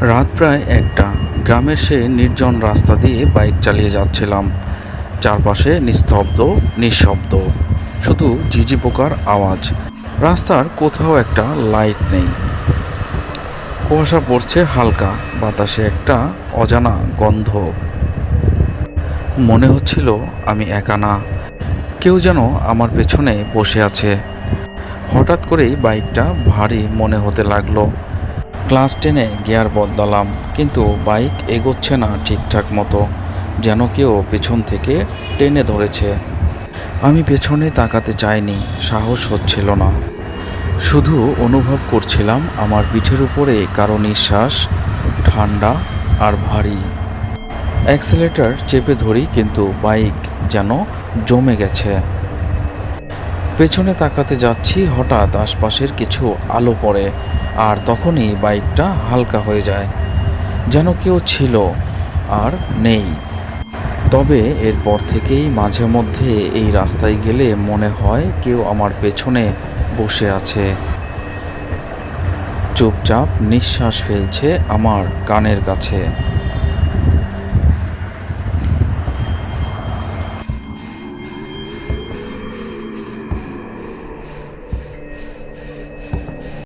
রাত প্রায় একটা। গ্রামের সে নির্জন রাস্তা দিয়ে বাইক চালিয়ে যাচ্ছিলাম। চারপাশে নিস্তব্ধ, নিঃশব্দ। শুধু ঝিঝি পোকার আওয়াজ। রাস্তার কোথাও একটা লাইট নেই। কুয়াশা পড়ছে হালকা, বাতাসে একটা অজানা গন্ধ। মনে হচ্ছিল আমি একা না। কেউ যেন আমার পেছনে বসে আছে। হঠাৎ করেই বাইকটা ভারী মনে হতে লাগল। ক্লাস টেনে গিয়ার বদলালাম, কিন্তু বাইক এগোচ্ছে না ঠিকঠাক মতো, যেন কেউ পেছন থেকে টেনে ধরেছে। আমি পেছনে তাকাতে চাইনি, সাহস হচ্ছিল না। শুধু অনুভব করছিলাম আমার পিঠের উপরে কারও নিঃশ্বাস, ঠান্ডা আর ভারী। অ্যাক্সেলেটার চেপে ধরি, কিন্তু বাইক যেন জমে গেছে। পেছনে তাকাতে যাচ্ছি, হঠাৎ আশপাশের কিছু আলো পড়ে আর তখনই বাইকটা হালকা হয়ে যায়। যেন কেউ ছিল আর নেই। তবে এরপর থেকেই মাঝে মধ্যে এই রাস্তায় গেলে মনে হয় কেউ আমার পেছনে বসে আছে। চুপচাপ নিঃশ্বাস ফেলছে আমার কানের কাছে।